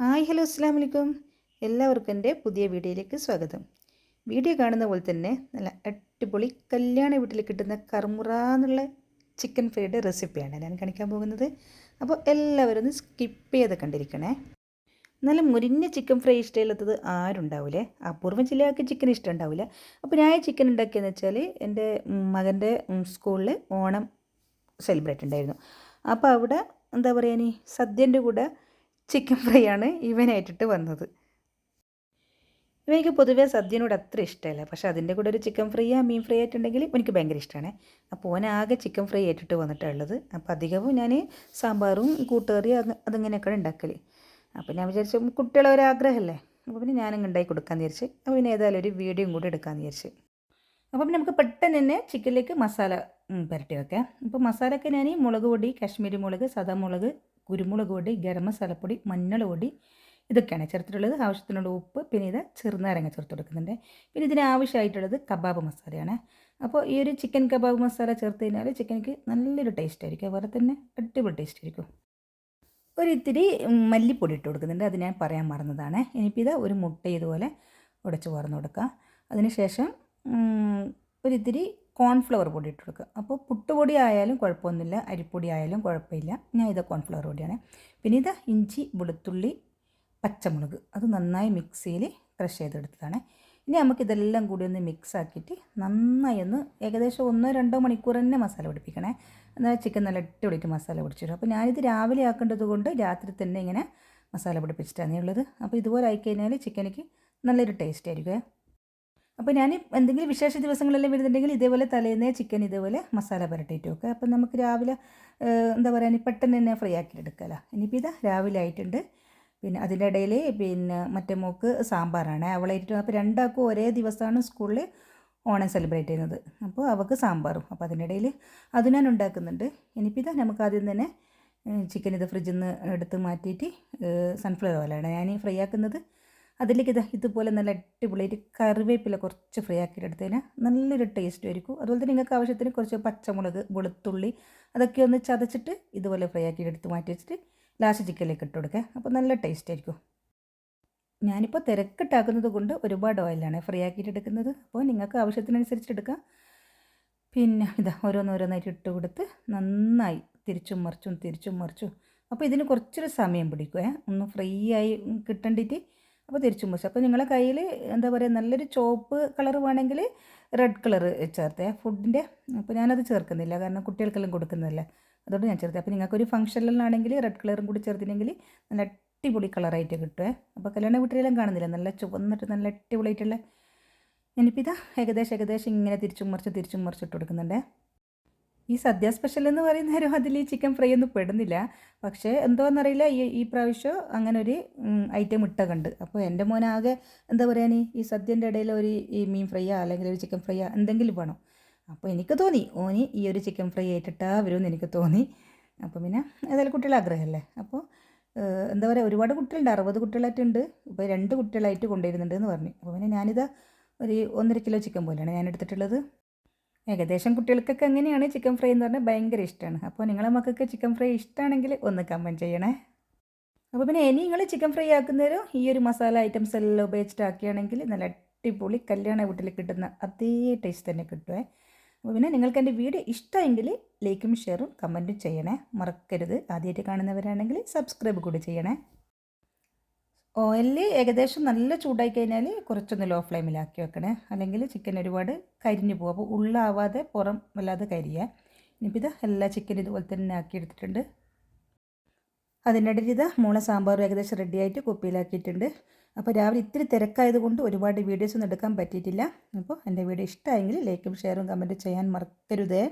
Hi hello അസ്സാം വലൈക്കും എല്ലാവർക്കും എന്റെ പുതിയ വീഡിയോയിലേക്ക് സ്വാഗതം. വീഡിയോ കാണുന്ന പോലെ തന്നെ നല്ല അടിപൊളി കല്യാണ വീട്ടിൽ കിട്ടുന്ന കർമുറ എന്നുള്ള ചിക്കൻ ഫ്രൈയുടെ റെസിപ്പിയാണ് ഞാൻ കാണിക്കാൻ പോകുന്നത്. അപ്പോൾ എല്ലാവരും ഒന്ന് സ്കിപ്പ് ചെയ്ത് കണ്ടിരിക്കണേ. നല്ല മുരിഞ്ഞ ചിക്കൻ ഫ്രൈ ഇഷ്ടമില്ലാത്തത് ആരുണ്ടാവില്ലേ അപൂർവം ചില ആൾക്ക് ചിക്കൻ ഇഷ്ടം ഉണ്ടാവില്ല അപ്പോൾ ഞാൻ ചിക്കൻ ഉണ്ടാക്കിയെന്ന് വെച്ചാൽ എന്റെ മകന്റെ സ്കൂളിൽ ഓണം സെലിബ്രേറ്റ് ഉണ്ടായിരുന്നു. അപ്പോൾ അവിടെ എന്താ പറയുക ഇനി? സദ്യന്റെ കൂടെ ചിക്കൻ ഫ്രൈ ആണ് ഇവനായിട്ടിട്ട് വന്നത്. ഇവനിക്ക് പൊതുവേ സദ്യനോട് അത്ര ഇഷ്ടമല്ല. പക്ഷേ അതിന്റെ കൂടെ ഒരു ചിക്കൻ ഫ്രൈ ആ മീൻ ഫ്രൈ ആയിട്ടുണ്ടെങ്കിൽ എനിക്ക് ഭയങ്കര ഇഷ്ടമാണ്. അപ്പോൾ ഓനാകെ ചിക്കൻ ഫ്രൈ ആയിട്ടിട്ട് വന്നിട്ടുള്ളത് അപ്പോൾ അധികവും ഞാൻ സാമ്പാറും കൂട്ടുകറി അത് അതിങ്ങനെയൊക്കെയാണ് ഉണ്ടാക്കൽ അപ്പോൾ ഞാൻ വിചാരിച്ചു കുട്ടികളെ ഒരാഗ്രഹമല്ലേ അപ്പോൾ പിന്നെ ഞാനങ്ങ് ഉണ്ടാക്കി കൊടുക്കാമെന്ന് വിചാരിച്ച്. അപ്പോൾ പിന്നെ ഏതായാലും ഒരു വീഡിയോയും കൂടി എടുക്കാമെന്ന് വിചാരിച്ച്. അപ്പോൾ പിന്നെ നമുക്ക് പെട്ടെന്ന് തന്നെ ചിക്കനിലേക്ക് മസാല പുരട്ടി വെക്കാം. അപ്പോൾ മസാലയൊക്കെ ഞാൻ മുളക് പൊടി കാശ്മീരി മുളക് സാദാ മുളക് കുരുമുളക് പൊടി ഗരം മസാലപ്പൊടി മഞ്ഞൾ പൊടി ഇതൊക്കെയാണ് ചേർത്തിട്ടുള്ളത് ആവശ്യത്തിനുള്ള ഉപ്പ് പിന്നെ ഇത് ചെറുനാരങ്ങ ചേർത്ത് കൊടുക്കുന്നുണ്ട്. പിന്നെ ഇതിന് ആവശ്യമായിട്ടുള്ളത് കബാബ് മസാലയാണ്. അപ്പോൾ ഈ ഒരു ചിക്കൻ കബാബ് മസാല ചേർത്ത് കഴിഞ്ഞാൽ ചിക്കനിക്ക് നല്ലൊരു ടേസ്റ്റ് ആയിരിക്കും. അതുപോലെ തന്നെ അടിപൊളി ടേസ്റ്റ് ആയിരിക്കും. ഒരിത്തിരി മല്ലിപ്പൊടി ഇട്ട് കൊടുക്കുന്നുണ്ട്. അത് ഞാൻ പറയാൻ മറന്നതാണ്. ഇനിയിപ്പോൾ ഇത് ഒരു മുട്ട ഇതുപോലെ ഉടച്ച് വറന്ന് കൊടുക്കുക അതിനുശേഷം ഒരിത്തിരി കോൺഫ്ലവർ പൊടി ഇട്ട് കൊടുക്കുക. അപ്പോൾ പുട്ടുപൊടി ആയാലും കുഴപ്പമൊന്നുമില്ല അരിപ്പൊടി ആയാലും കുഴപ്പമില്ല. ഞാൻ ഇത് കോൺഫ്ലവർ പൊടിയാണ്. പിന്നെ ഇത് ഇഞ്ചി വെളുത്തുള്ളി പച്ചമുളക് അത് നന്നായി മിക്സിയിൽ ക്രഷ് ചെയ്തെടുത്തതാണ്. ഇനി നമുക്ക് ഇതെല്ലാം കൂടി ഒന്ന് മിക്സ് ആക്കിയിട്ട് നന്നായി ഒന്ന് ഏകദേശം ഒന്നോ രണ്ടോ മണിക്കൂർ തന്നെ മസാല പിടിപ്പിക്കണേ. എന്നാൽ ചിക്കൻ നല്ല ഇട്ടുപിടിയിട്ട് മസാല പിടിച്ചിടും. അപ്പോൾ ഞാനിത് രാവിലെ ആക്കേണ്ടത് കൊണ്ട് രാത്രി തന്നെ ഇങ്ങനെ മസാല പിടിപ്പിച്ചിട്ടാണ് ഉള്ളത്. അപ്പോൾ ഇതുപോലെ ആയിക്കഴിഞ്ഞാൽ ചിക്കനിക്ക് നല്ലൊരു ടേസ്റ്റ് ആയിരിക്കും. അപ്പോൾ ഞാൻ എന്തെങ്കിലും വിശേഷ ദിവസങ്ങളെല്ലാം വരുന്നുണ്ടെങ്കിൽ ഇതേപോലെ തലേന്നേ ചിക്കൻ ഇതേപോലെ മസാല പുരട്ടിയിട്ട് വെക്കുക അപ്പം നമുക്ക് രാവിലെ എന്താ പറയുക പെട്ടെന്ന് തന്നെ ഫ്രൈ ആക്കി ഇനിയിപ്പോൾ ഇതാ രാവിലെ ആയിട്ടുണ്ട്. പിന്നെ അതിന്റെ ഇടയിൽ പിന്നെ മറ്റേ മോക്ക് സാമ്പാറാണ്. അവളായിട്ട് അപ്പോൾ രണ്ടാൾക്കും ഒരേ ദിവസമാണ് സ്കൂളിൽ ഓണം സെലിബ്രേറ്റ് ചെയ്യുന്നത്. അപ്പോൾ അവൾക്ക് സാമ്പാറും. അപ്പോൾ അതിനിടയിൽ അത് ഞാൻ ഉണ്ടാക്കുന്നുണ്ട്. ഇനിയിപ്പോൾ ഇതാ നമുക്ക് ആദ്യം തന്നെ ചിക്കൻ ഇത് ഫ്രിഡ്ജിൽ നിന്ന് എടുത്ത് മാറ്റിയിട്ട് സൺഫ്ലവർ ഓയിലാണ് ഞാൻ ഫ്രൈ ആക്കുന്നത് അതിലേക്ക് ഇത് ഇതുപോലെ നല്ല അടിപൊളിയായിട്ട് കറിവേപ്പില കുറച്ച് ഫ്രൈ ആക്കിയിട്ടെടുത്തതിന് നല്ലൊരു ടേസ്റ്റ് ആയിരിക്കും. അതുപോലെ തന്നെ നിങ്ങൾക്ക് ആവശ്യത്തിന് കുറച്ച് പച്ചമുളക് വെളുത്തുള്ളി അതൊക്കെ ഒന്ന് ചതച്ചിട്ട് ഇതുപോലെ ഫ്രൈ ആക്കി എടുത്ത് മാറ്റി വെച്ചിട്ട് ലാസ്റ്റ് ചിക്കനിലേക്ക് ഇട്ട് കൊടുക്കുക. അപ്പോൾ നല്ല ടേസ്റ്റ് ആയിരിക്കും. ഞാനിപ്പോൾ തിരക്കിട്ടാക്കുന്നത് കൊണ്ട് ഒരുപാട് ഓയിലാണ് ഫ്രൈ ആക്കിയിട്ട് എടുക്കുന്നത് അപ്പോൾ നിങ്ങൾക്ക് ആവശ്യത്തിനനുസരിച്ച് എടുക്കാം. പിന്നെ ഇതാ ഓരോന്നോരോന്നായിട്ട് ഇട്ട് കൊടുത്ത് നന്നായി തിരിച്ചും മറിച്ചും തിരിച്ചും മറിച്ചും. അപ്പോൾ ഇതിന് കുറച്ചൊരു സമയം പിടിക്കുമേ ഒന്ന് ഫ്രൈ ആയി കിട്ടേണ്ടിയിട്ട് അപ്പോൾ തിരിച്ചും മറിച്ചു അപ്പോൾ നിങ്ങളെ കയ്യിൽ എന്താ പറയുക നല്ലൊരു ചോപ്പ് കളർ വേണമെങ്കിൽ റെഡ് കളർ ചേർത്തേ. ഫുഡിന്റെ അപ്പോൾ ഞാനത് ചേർക്കുന്നില്ല. കാരണം കുട്ടികൾക്കെല്ലാം കൊടുക്കുന്നതല്ല. അതുകൊണ്ട് ഞാൻ ചേർത്തേ. അപ്പോൾ നിങ്ങൾക്കൊരു ഫംഗ്ഷനിലാണെങ്കിൽ റെഡ് കളറും കൂടി ചേർത്തില്ലെങ്കിൽ നല്ല അടിപൊളി കളറായിട്ട് കിട്ടുമേ അപ്പോൾ കല്യാണ വീട്ടിലെല്ലാം കാണുന്നില്ല. നല്ല ചുവന്നിട്ട് നല്ല അടിപൊളിയായിട്ടുള്ള. ഞാനിപ്പോൾ ഇതാ ഏകദേശം ഏകദേശം ഇങ്ങനെ തിരിച്ചും മറിച്ച് തിരിച്ചും മറിച്ചിട്ട് കൊടുക്കുന്നുണ്ട്. ഈ സദ്യ സ്പെഷ്യൽ എന്ന് പറയുന്ന നേരം അതിൽ ചിക്കൻ ഫ്രൈ ഒന്നും പെടുന്നില്ല. പക്ഷേ എന്തോന്നറിയില്ല ഈ ഈ പ്രാവശ്യം അങ്ങനെ ഒരു ഐറ്റം ഇട്ട കണ്ട് അപ്പോൾ എന്റെ മോനാകെ എന്താ പറയുക ഈ സദ്യന്റെ ഇടയിൽ ഒരു ഈ മീൻ ഫ്രൈയോ അല്ലെങ്കിൽ ഒരു ചിക്കൻ ഫ്രൈയോ എന്തെങ്കിലും വേണം. അപ്പോൾ എനിക്ക് തോന്നി ഓനി ഈ ഒരു ചിക്കൻ ഫ്രൈ ആയിട്ടിട്ടാ വരുമെന്ന് എനിക്ക് തോന്നി. അപ്പോൾ പിന്നെ ഏതായാലും കുട്ടികളെ ആഗ്രഹമല്ലേ? അപ്പോൾ എന്താ പറയുക ഒരുപാട് കുട്ടികളുണ്ട് അറുപത് കുട്ടികളായിട്ടുണ്ട്. ഇപ്പോൾ രണ്ട് കുട്ടികളായിട്ട് കൊണ്ടുവരുന്നുണ്ട് എന്ന് പറഞ്ഞു. അപ്പോൾ പിന്നെ ഞാനിത് ഒരു ഒന്നര കിലോ ചിക്കൻ പോലെയാണ് ഞാൻ എടുത്തിട്ടുള്ളത്. ഏകദേശം കുട്ടികൾക്കൊക്കെ എങ്ങനെയാണ് ചിക്കൻ ഫ്രൈ എന്ന് പറഞ്ഞാൽ ഭയങ്കര ഇഷ്ടമാണ് അപ്പോൾ നിങ്ങളെ മക്കൾക്ക് ചിക്കൻ ഫ്രൈ ഇഷ്ടമാണെങ്കിൽ ഒന്ന് കമന്റ് ചെയ്യണേ. അപ്പോൾ പിന്നെ ഇനി നിങ്ങൾ ചിക്കൻ ഫ്രൈ ആക്കുന്നേരം ഈ ഒരു മസാല ഐറ്റംസ് എല്ലാം ഉപയോഗിച്ചിട്ട് ആക്കുകയാണെങ്കിൽ നല്ല അടിപൊളി കല്യാണ വീട്ടിൽ കിട്ടുന്ന അതേ ടേസ്റ്റ് തന്നെ കിട്ടുമേ അപ്പോൾ പിന്നെ നിങ്ങൾക്ക് എന്റെ വീഡിയോ ഇഷ്ടമെങ്കിൽ ലൈക്കും ഷെയറും കമന്റും ചെയ്യണേ. മറക്കരുത്. ആദ്യമായിട്ട് കാണുന്നവരാണെങ്കിൽ സബ്സ്ക്രൈബ് കൂടി ചെയ്യണേ. ഓയിലിൽ ഏകദേശം നല്ല ചൂടായി കഴിഞ്ഞാൽ കുറച്ചൊന്ന് ലോ ഫ്ലെയിമിലാക്കി വെക്കണേ. അല്ലെങ്കിൽ ചിക്കൻ ഒരുപാട് കരിഞ്ഞു പോകും. അപ്പോൾ ഉള്ളാവാതെ പുറം വല്ലാതെ കരിയുക ഇനിയിപ്പോൾ ഇത് എല്ലാ ചിക്കൻ ഇതുപോലെ തന്നെ ആക്കി എടുത്തിട്ടുണ്ട്. അതിനിടയിൽ ഇതാ മൂള സാമ്പാർ ഏകദേശം റെഡിയായിട്ട് കുപ്പിയിലാക്കിയിട്ടുണ്ട്. അപ്പോൾ രാവിലെ ഇത്തിരി തിരക്കായതുകൊണ്ട് ഒരുപാട് വീഡിയോസ് ഒന്നും എടുക്കാൻ പറ്റിയിട്ടില്ല. അപ്പോൾ എന്റെ വീഡിയോ ഇഷ്ടമായെങ്കിൽ ലൈക്കും ഷെയറും കമന്റും ചെയ്യാൻ മറക്കരുതേ.